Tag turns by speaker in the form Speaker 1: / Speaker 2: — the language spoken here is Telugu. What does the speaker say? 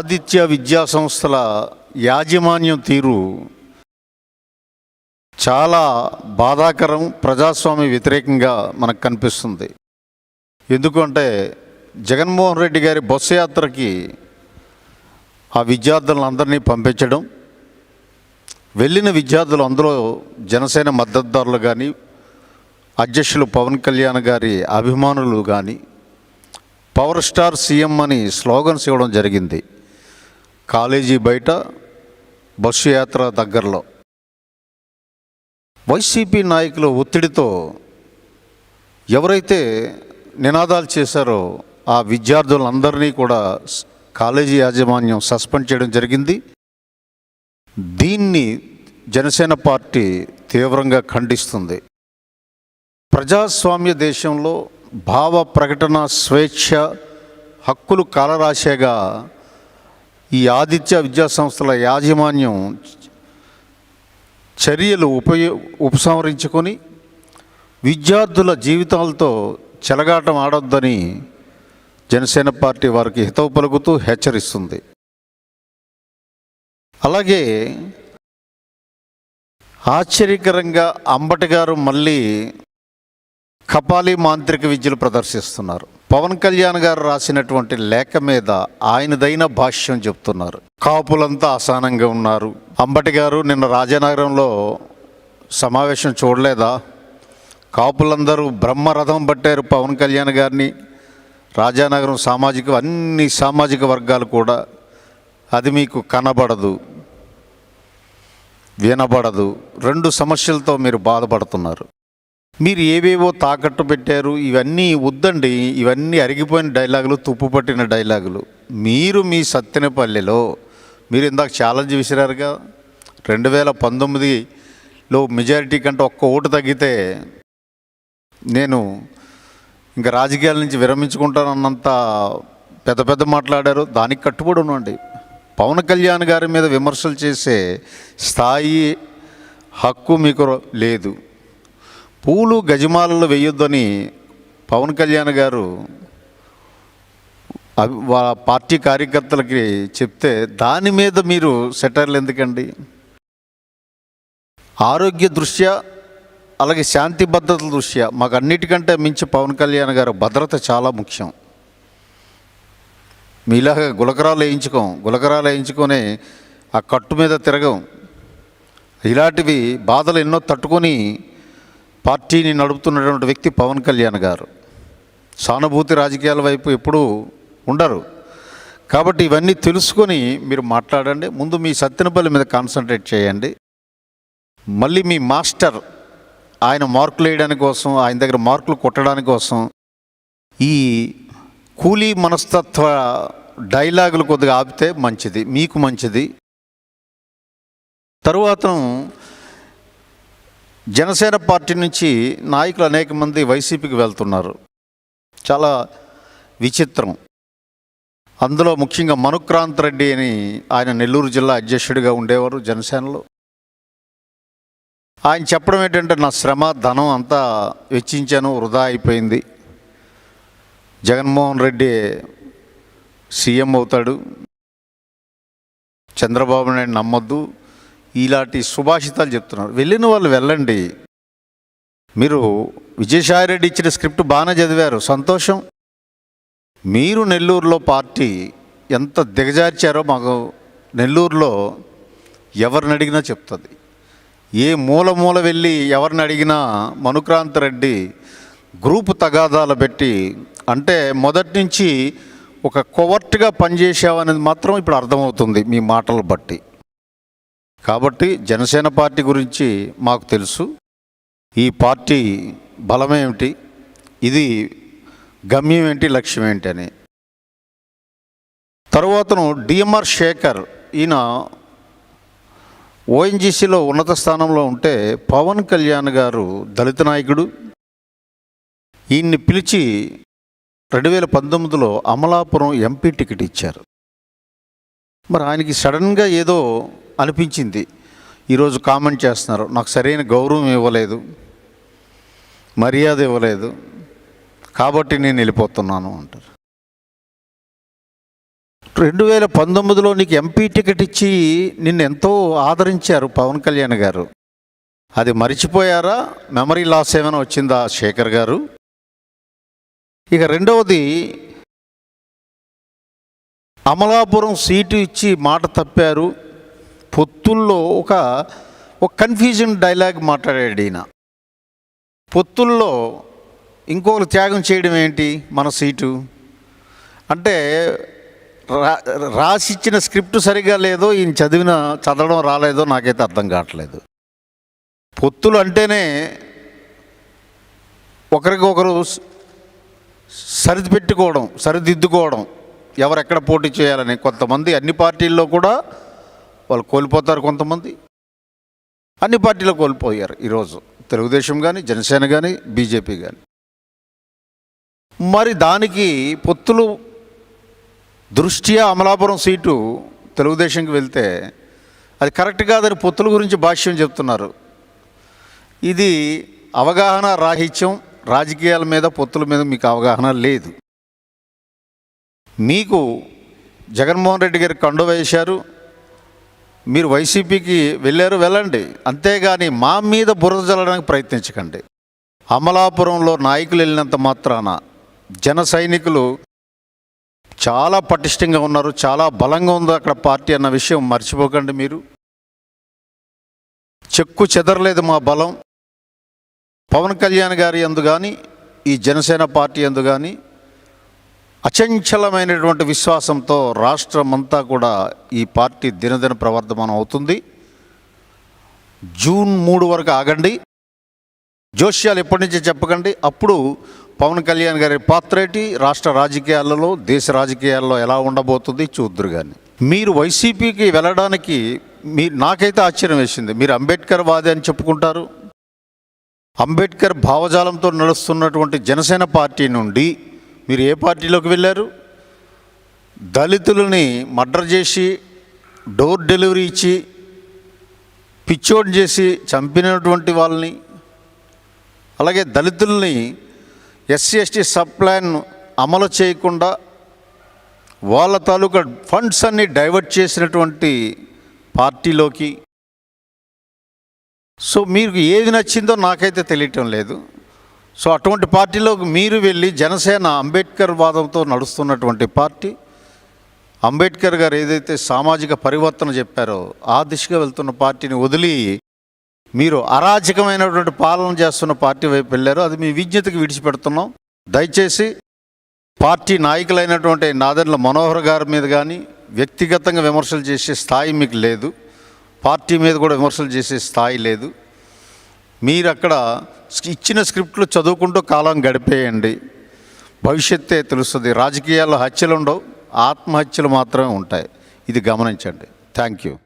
Speaker 1: ఆదిత్య విద్యా సంస్థల యాజమాన్యం తీరు చాలా బాధాకరం ప్రజాస్వామ్య వ్యతిరేకంగా మనకు కనిపిస్తుంది. ఎందుకంటే జగన్మోహన్ రెడ్డి గారి బస్సు యాత్రకి ఆ విద్యార్థులందరినీ పంపించడం వెళ్ళిన విద్యార్థులు అందులో జనసేన మద్దతుదారులు కానీ అధ్యక్షులు పవన్ కళ్యాణ్ గారి అభిమానులు కానీ పవర్ స్టార్ సీఎం అని స్లోగన్స్ ఇవ్వడం జరిగింది. కాలేజీ బయట బస్సు యాత్ర దగ్గరలో. వైసీపీ నాయకుల ఒత్తిడితో ఎవరైతే నినాదాలు చేశారో ఆ విద్యార్థులందరినీ కూడా కాలేజీ యాజమాన్యం సస్పెండ్ చేయడం జరిగింది. దీన్ని జనసేన పార్టీ తీవ్రంగా ఖండిస్తుంది. ప్రజాస్వామ్య దేశంలో భావ ప్రకటన స్వేచ్ఛ హక్కులు కాలరాశేగా ఈ ఆదిత్య విద్యా సంస్థల యాజమాన్యం చర్యలు ఉపయో ఉపసంహరించుకొని విద్యార్థుల జీవితాలతో చెలగాటం ఆడొద్దని జనసేన పార్టీ వారికి హితవు పలుకుతూ హెచ్చరిస్తుంది. అలాగే ఆశ్చర్యకరంగా అంబటి గారు మళ్ళీ కపాలి మాంత్రిక విద్యలు ప్రదర్శిస్తున్నారు. పవన్ కళ్యాణ్ గారు రాసినటువంటి లేఖ మీద ఆయనదైన భాష్యం చెప్తున్నారు. కాపులంతా అసహనంగా ఉన్నారు. అంబటి గారు నిన్న రాజానగరంలో సమావేశం చూడలేదా? కాపులందరూ బ్రహ్మరథం పట్టారు పవన్ కళ్యాణ్ గారిని. రాజానగరం సామాజిక అన్ని సామాజిక వర్గాలు కూడా అది మీకు కనబడదు వినబడదు. రెండు సమస్యలతో మీరు బాధపడుతున్నారు. మీరు ఏవేవో తాకట్టు పెట్టారు ఇవన్నీ వద్దండి. ఇవన్నీ అరిగిపోయిన డైలాగులు తుప్పు పట్టిన డైలాగులు. మీరు మీ సత్తెనపల్లిలో మీరు ఇందాక ఛాలెంజ్ విసిరారుగా? రెండు వేల పంతొమ్మిదిలో మెజారిటీ కంటే ఒక్క ఓటు తగ్గితే నేను ఇంకా రాజకీయాల నుంచి విరమించుకుంటానన్నంత పెద్ద పెద్ద మాట్లాడారు. దానికి కట్టుబడి ఉండండి పవన్ కళ్యాణ్ గారి మీద విమర్శలు చేసే స్థాయి హక్కు మీకు లేదు. పూలు గజమాలలు వేయొద్దని పవన్ కళ్యాణ్ గారు వాళ్ళ పార్టీ కార్యకర్తలకి చెప్తే దాని మీద మీరు సెటర్లు ఎందుకండి? ఆరోగ్య దృష్ట్యా అలాగే శాంతి భద్రతల దృష్ట్యా మాకు అన్నిటికంటే మించి పవన్ కళ్యాణ్ గారు భద్రత చాలా ముఖ్యం. మీలాగా గులకరాలు వేయించుకోం గులకరాలు వేయించుకొని ఆ కట్టు మీద తిరగం. ఇలాంటివి బాధలు ఎన్నో తట్టుకొని పార్టీని నడుపుతున్నటువంటి వ్యక్తి పవన్ కళ్యాణ్ గారు. సానుభూతి రాజకీయాల వైపు ఎప్పుడూ ఉండరు. కాబట్టి ఇవన్నీ తెలుసుకొని మీరు మాట్లాడండి. ముందు మీ సత్యనపల్లి మీద కాన్సన్ట్రేట్ చేయండి. మళ్ళీ మీ మాస్టర్ ఆయన మార్కులు వేయడానికి కోసం ఆయన దగ్గర మార్కులు కొట్టడానికి కోసం ఈ కూలీ మనస్తత్వ డైలాగులు కొద్దిగా ఆపితే మంచిది మీకు మంచిది. తరువాత జనసేన పార్టీ నుంచి నాయకులు అనేక మంది వైసీపీకి వెళ్తున్నారు. చాలా విచిత్రం. అందులో ముఖ్యంగా మనుక్రాంత్ రెడ్డి అని ఆయన నెల్లూరు జిల్లా అధ్యక్షుడిగా ఉండేవారు జనసేనలో. ఆయన చెప్పడం ఏంటంటే నా శ్రమ ధనం అంతా వెచ్చించాను వృధా అయిపోయింది. జగన్మోహన్ రెడ్డి సీఎం అవుతాడు. చంద్రబాబు నాయుడు నమ్మొద్దు. ఇలాంటి సుభాషితాలు చెప్తున్నారు. వెళ్ళిన వాళ్ళు వెళ్ళండి. మీరు విజయసాయిరెడ్డి ఇచ్చిన స్క్రిప్ట్ బాగానే చదివారు. సంతోషం. మీరు నెల్లూరులో పార్టీ ఎంత దిగజార్చారో మాకు నెల్లూరులో ఎవరిని అడిగినా చెప్తుంది. ఏ మూల మూల వెళ్ళి ఎవరిని అడిగినా మనుక్రాంత్ రెడ్డి గ్రూపు తగాదాలు పెట్టి అంటే మొదటి నుంచి ఒక కొవర్ట్గా పనిచేసావనేది మాత్రం ఇప్పుడు అర్థమవుతుంది మీ మాటలు బట్టి. కాబట్టి జనసేన పార్టీ గురించి మాకు తెలుసు. ఈ పార్టీ బలమేమిటి? ఇది గమ్యం ఏంటి లక్ష్యం ఏంటి అని. తరువాతను డిఎంఆర్ శేఖర్ ఈయన ఓఎన్జీసీలో ఉన్నత స్థానంలో ఉంటే పవన్ కళ్యాణ్ గారు దళిత నాయకుడు. ఈయన్ని పిలిచి రెండు వేల పంతొమ్మిదిలో అమలాపురం ఎంపీ టికెట్ ఇచ్చారు. మరి ఆయనకి సడన్గా ఏదో అనిపించింది. ఈరోజు కామెంట్ చేస్తున్నారు. నాకు సరైన గౌరవం ఇవ్వలేదు. మర్యాద ఇవ్వలేదు. కాబట్టి నేను వెళ్ళిపోతున్నాను అంటారు. రెండు వేల పంతొమ్మిదిలో నీకు ఎంపీ టికెట్ ఇచ్చి నిన్ను ఎంతో ఆదరించారు పవన్ కళ్యాణ్ గారు. అది మర్చిపోయారా? మెమరీ లాస్ ఏమైనా వచ్చిందా శేఖర్ గారు? ఇక రెండవది అమలాపురం సీటు ఇచ్చి మాట తప్పారు. పొత్తుల్లో ఒక ఒక కన్ఫ్యూజన్ డైలాగ్ మాట్లాడాడు ఈయన. పొత్తుల్లో ఇంకొకరు త్యాగం చేయడం ఏంటి మన సీటు? అంటే రా రాసిచ్చిన స్క్రిప్ట్ సరిగా లేదో ఈయన చదివిన చదవడం రాలేదో నాకైతే అర్థం కావట్లేదు. పొత్తులు అంటేనే ఒకరికొకరు సరిది సరిపెట్టుకోవడం సరిదిద్దుకోవడం. ఎవరెక్కడ పోటీ చేయాలని కొంతమంది అన్ని పార్టీల్లో కూడా వాళ్ళు కోల్పోతారు కొంతమంది. అన్ని పార్టీలో కోల్పోయారు ఈరోజు. తెలుగుదేశం కానీ జనసేన కానీ బీజేపీ కానీ మరి దానికి పొత్తులు దృష్ట్యా అమలాపురం సీటు తెలుగుదేశంకి వెళ్తే అది కరెక్ట్ కాదని పొత్తుల గురించి భాష్యం చెప్తున్నారు. ఇది అవగాహన రాహిత్యం రాజకీయాల మీద పొత్తుల మీద మీకు అవగాహన లేదు. మీకు జగన్మోహన్ రెడ్డి గారు కండు వేశారు. మీరు వైసీపీకి వెళ్ళారు వెళ్ళండి. అంతేగాని మా మీద బురద జల్లడానికి ప్రయత్నించకండి. అమలాపురంలో నాయకులు వెళ్ళినంత మాత్రాన జన సైనికులు చాలా పటిష్టంగా ఉన్నారు చాలా బలంగా ఉంది అక్కడ పార్టీ అన్న విషయం మర్చిపోకండి మీరు. చెక్కు చెదరలేదు మా బలం. పవన్ కళ్యాణ్ గారి ఎందు కానీ ఈ జనసేన పార్టీ ఎందు కానీ అచంచలమైనటువంటి విశ్వాసంతో రాష్ట్రమంతా కూడా ఈ పార్టీ దినదిన ప్రవర్ధమానం అవుతుంది. జూన్ మూడు వరకు ఆగండి. జోష్యాలు ఎప్పటి నుంచో చెప్పకండి. అప్పుడు పవన్ కళ్యాణ్ గారి పాత్ర ఏంటి రాష్ట్ర రాజకీయాలలో దేశ రాజకీయాల్లో ఎలా ఉండబోతుంది చూద్దరు కానీ మీరు వైసీపీకి వెళ్ళడానికి మీ నాకైతే ఆశ్చర్యం వేసింది. మీరు అంబేద్కర్ వాది అని చెప్పుకుంటారు. అంబేద్కర్ భావజాలంతో నడుస్తున్నటువంటి జనసేన పార్టీ నుండి మీరు ఏ పార్టీలోకి వెళ్ళారు? దళితులని మర్డర్ చేసి డోర్ డెలివరీ ఇచ్చి పిచ్చోడ్ చేసి చంపినటువంటి వాళ్ళని అలాగే దళితుల్ని ఎస్సీ ఎస్టీ సబ్ ప్లాన్ అమలు చేయకుండా వాళ్ళ తాలూకా ఫండ్స్ అన్ని డైవర్ట్ చేసినటువంటి పార్టీలోకి. సో మీకు ఏది నచ్చిందో నాకైతే తెలియటం లేదు. సో అటువంటి పార్టీలోకి మీరు వెళ్ళి జనసేన అంబేద్కర్ వాదంతో నడుస్తున్నటువంటి పార్టీ అంబేద్కర్ గారు ఏదైతే సామాజిక పరివర్తన చెప్పారో ఆ దిశగా వెళ్తున్న పార్టీని వదిలి మీరు అరాచకమైనటువంటి పాలన చేస్తున్న పార్టీ వైపు వెళ్ళారు. అది మీ విజ్ఞతకి విడిచిపెడుతున్నాం. దయచేసి పార్టీ నాయకులైనటువంటి నాదెండ్ల మనోహర్ గారి మీద కానీ వ్యక్తిగతంగా విమర్శలు చేసే స్థాయి మీకు లేదు. పార్టీ మీద కూడా విమర్శలు చేసే స్థాయి లేదు. మీరు అక్కడ ఇచ్చిన స్క్రిప్ట్లు చదువుకుంటూ కాలం గడిపేయండి. భవిష్యత్తే తెలుస్తుంది. రాజకీయాల్లో హత్యలు ఉండవు ఆత్మహత్యలు మాత్రమే ఉంటాయి. ఇది గమనించండి. Thank you.